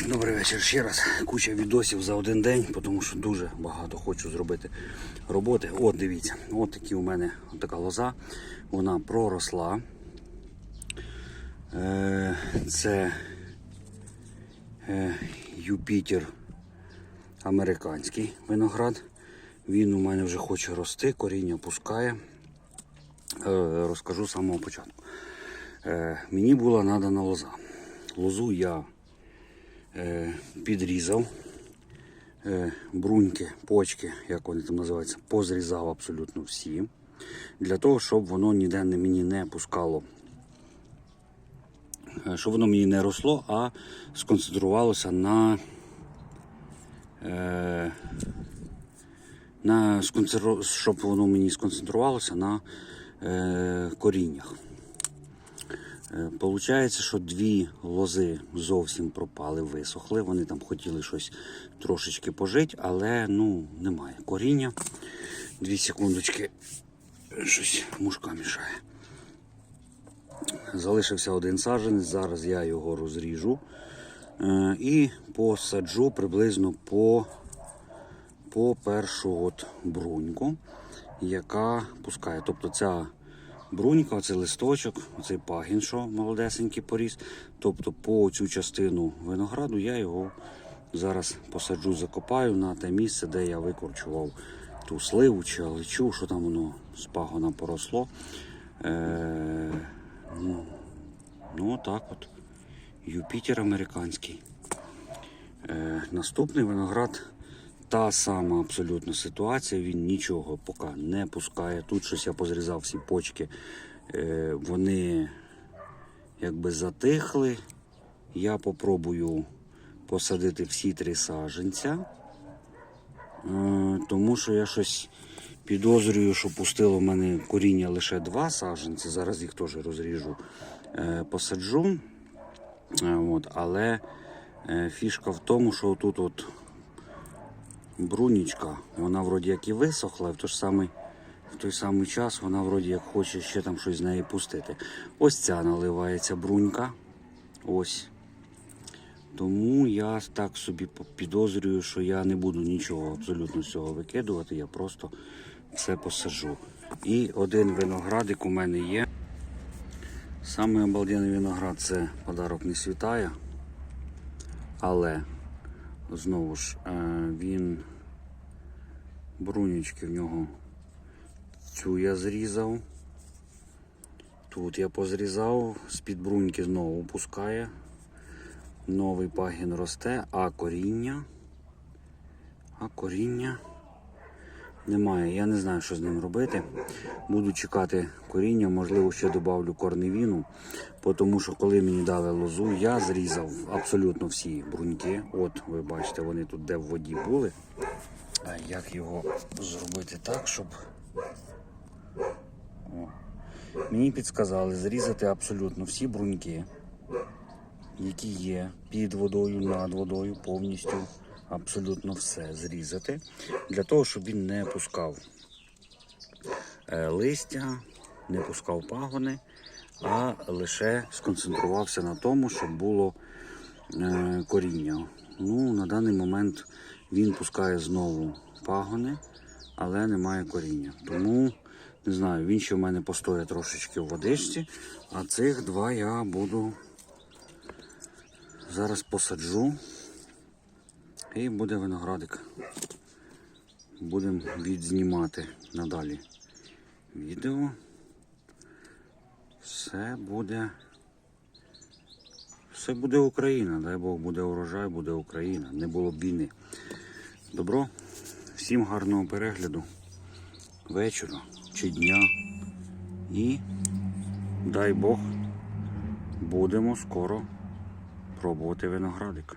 Добрий вечір ще раз. Куча відосів за один день, тому що дуже багато хочу зробити роботи. От дивіться, от такі у мене от така лоза. Вона проросла. Е, Це е, Юпітер американський виноград. Він у мене вже хоче рости, коріння пускає. Е, Розкажу з самого початку. Мені була надана лоза. Лозу я підрізав, е, бруньки, почки, як вони там називаються, позрізав абсолютно всі. Для того, щоб воно ніде мені не пускало, е, щоб воно мені не росло, а сконцентрувалося на, е, на щоб воно мені сконцентрувалося на е, коріннях. Е, Получається, що дві лози зовсім пропали, висохли. Вони там хотіли щось трошечки пожити, але ну, немає коріння. Дві секундочки, щось мушка мішає. Залишився один саджанець, зараз я його розріжу е, і посаджу приблизно по, по першу от бруньку, яка пускає. Тобто ця брунька, оцей листочок, оцей пагін, що молодесенький поріс. Тобто по цю частину винограду я його зараз посаджу, закопаю на те місце, де я викорчував ту сливу чи алечу, що там воно з пагона поросло. Е, ну, ну так от. Юпітер американський. Е, наступний виноград та сама абсолютно ситуація. Він нічого поки не пускає. Тут щось я позрізав всі почки. Е, вони якби затихли. Я попробую посадити всі три саженця. Е, тому що я щось підозрюю, що пустило в мене коріння лише два саженці. Зараз їх теж розріжу, е, посаджу. От, але фішка в тому, що тут от брунічка, вона вроді як і висохла, в той, ж самий, в той самий час вона вроді як хоче ще там щось з неї пустити. Ось ця наливається брунька. Ось. Тому я так собі підозрюю, що я не буду нічого абсолютно з цього викидувати, я просто це посаджу. І один виноградик у мене є. Самий обалденний виноград це подарок не світає. Але знову ж е, він брунічки в нього цю я зрізав. Тут я позрізав, з-під бруньки знову опускає, Новий пагін росте, а коріння. А коріння немає. Я не знаю, що з ним робити. Буду чекати коріння, можливо, ще додавлю корневіну. Тому що коли мені дали лозу, я зрізав абсолютно всі бруньки. От ви бачите, вони тут де в воді були. А як його зробити так, щоб. О. Мені підсказали зрізати абсолютно всі бруньки, які є під водою, над водою, повністю абсолютно все зрізати, для того, щоб він не пускав е, листя, не пускав пагони, а лише сконцентрувався на тому, щоб було е, коріння. Ну, На даний момент він пускає знову пагони, але немає коріння. Тому не знаю, він ще в мене постоє трошечки в водичці, а цих два я буду зараз посаджу і буде виноградик. Будемо відзнімати надалі відео. Все буде. Все буде Україна. Дай Бог буде урожай, буде Україна. Не було б війни. Добро. Всім гарного перегляду. Вечора чи дня. І дай Бог будемо скоро пробувати виноградик.